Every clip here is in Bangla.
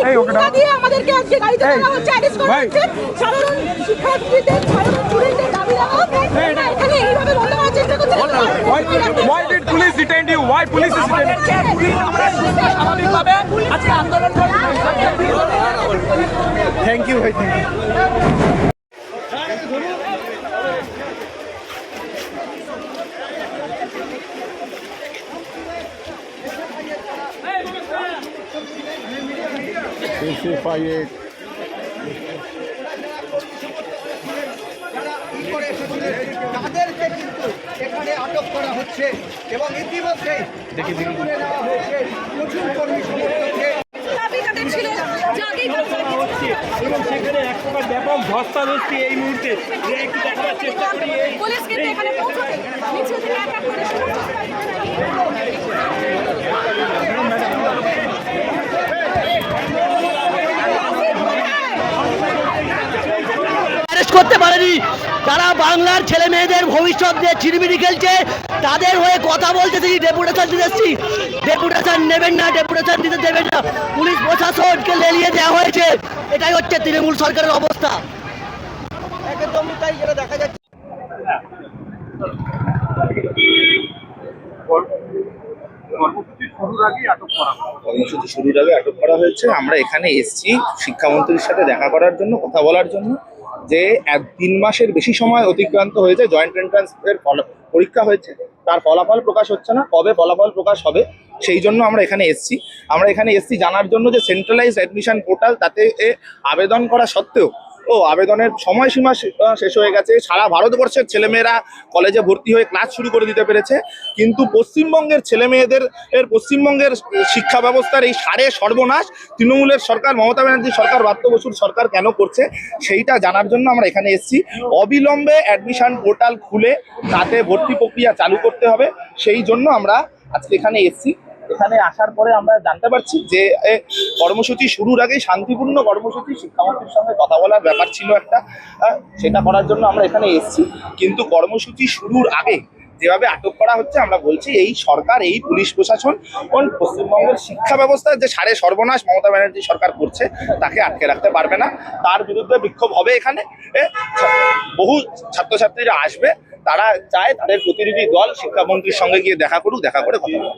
ওকে গুন্ডা দাও। দিয়ে আমাদেরকে আজকে গাড়িতে তোলা হচ্ছে অ্যারেস্ট করা। হচ্ছে সাধারণ শিক্ষার্থীদের সাধারণ স্টুডেন্টদের দাবি না, এখানে এইভাবে বন্ধ করার চেষ্টা করছে Why, why did police detain you? Why police is thank you ভাই থ্যাংক ইউ করে এসেছিলেন তাদেরকে কিন্তু এখানে আটক করা হচ্ছে এবং ইতিমধ্যে তুলে নেওয়া হয়েছে প্রচুর কর্মী সমর্থককে। এবং সেখানে এক প্রকার ব্যাপক ধস্তাধস্তি এই মুহূর্তে একটু দেখাবার চেষ্টা করি এই পুলিশ কিন্তু এখানে পৌঁছতে মিছিল থেকে attack করে অ্যারেস্ট করতে পারেনি। তারা বাংলার ছেলে মেয়েদের ভবিষ্যৎ নিয়ে চিরমিরি খেলছে তাদের হয়ে কথা বলতে তিনি ডেপুটেশন দিতে এসছি। ডেপুটেশন নেবেন না ডেপুটেশন দিতে দেবেন না। পুলিশ প্রশাসনকে লেলিয়ে দেওয়া হয়েছে। এটাই হচ্ছে তৃণমূল সরকারের অবস্থা। একদমই তাই যেটা দেখা যাচ্ছে। কর্মসূচি শুরুর আগে আটক করা হয়েছে। আমরা এখানে এসেছি শিক্ষামন্ত্রীর সাথে দেখা করার জন্য কথা বলার জন্য। যে এক তিন মাসের বেশি সময় অতিক্রান্ত হয়েছে জয়েন্ট এন্ট্রান্স এর পরীক্ষা হয়েছে, তার ফলাফল প্রকাশ হচ্ছে না, কবে ফলাফল প্রকাশ হবে সেই জন্য আমরা এখানে এসেছি। আমরা এখানে এসেছি জানার জন্য যে সেন্ট্রালাইজ অ্যাডমিশন পোর্টাল তাতে আবেদন করা সত্ত্বেও ও, আবেদনের সময়সীমা শেষ হয়ে গেছে। সারা ভারতবর্ষের ছেলেমেয়েরা কলেজে ভর্তি হয়ে ক্লাস শুরু করে দিতে পেরেছে। কিন্তু পশ্চিমবঙ্গের ছেলেমেয়েদের, এর পশ্চিমবঙ্গের শিক্ষা ব্যবস্থার এই সারে সর্বনাশ। তৃণমূলের সরকার, মমতা ব্যানার্জি সরকার ব্রাত্য বসুর সরকার কেন করছে সেইটা জানার জন্য আমরা এখানে এসেছি। অবিলম্বে অ্যাডমিশন পোর্টাল খুলে তাতে ভর্তি প্রক্রিয়া চালু করতে হবে। সেই জন্য আমরা আজকে এখানে এসেছি। এখানে আসার পরে আমরা জানতে পারছি যে কর্মসূচি শুরুর আগেই শান্তিপূর্ণ কর্মসূচি শিক্ষামন্ত্রীর সঙ্গে কথা বলার ব্যাপার ছিল একটা সেটা করার জন্য আমরা এখানে এসেছি। কিন্তু কর্মসূচি শুরুর আগে যেভাবে আটক করা হচ্ছে, আমরা বলছি এই সরকার, এই পুলিশ প্রশাসন পশ্চিমবঙ্গের শিক্ষা ব্যবস্থার যে সারে সর্বনাশ মমতা ব্যানার্জি সরকার করছে, তাকে আটকে রাখতে পারবে না। তার বিরুদ্ধে বিক্ষোভ হবে এখানে। বহু ছাত্রছাত্রীরা আসবে, তারা চায় তাদের প্রতিনিধি দল শিক্ষামন্ত্রীর সঙ্গে গিয়ে দেখা করুক, দেখা করে কথা বলুক।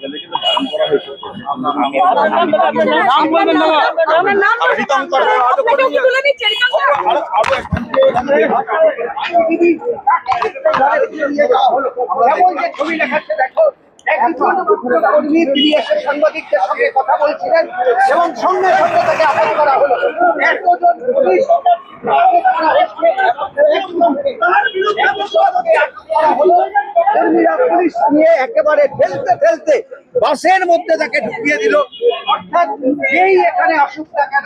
কথা এবং সঙ্গে সঙ্গে তাকে আটক করা হলো পুলিশ কর্মীরা পুলিশ নিয়ে একেবারে ফেলতে ফেলতে বাসের মধ্যে তাকে ঢুকিয়ে দিল। অর্থাৎ যেই এখানে আসুক কেন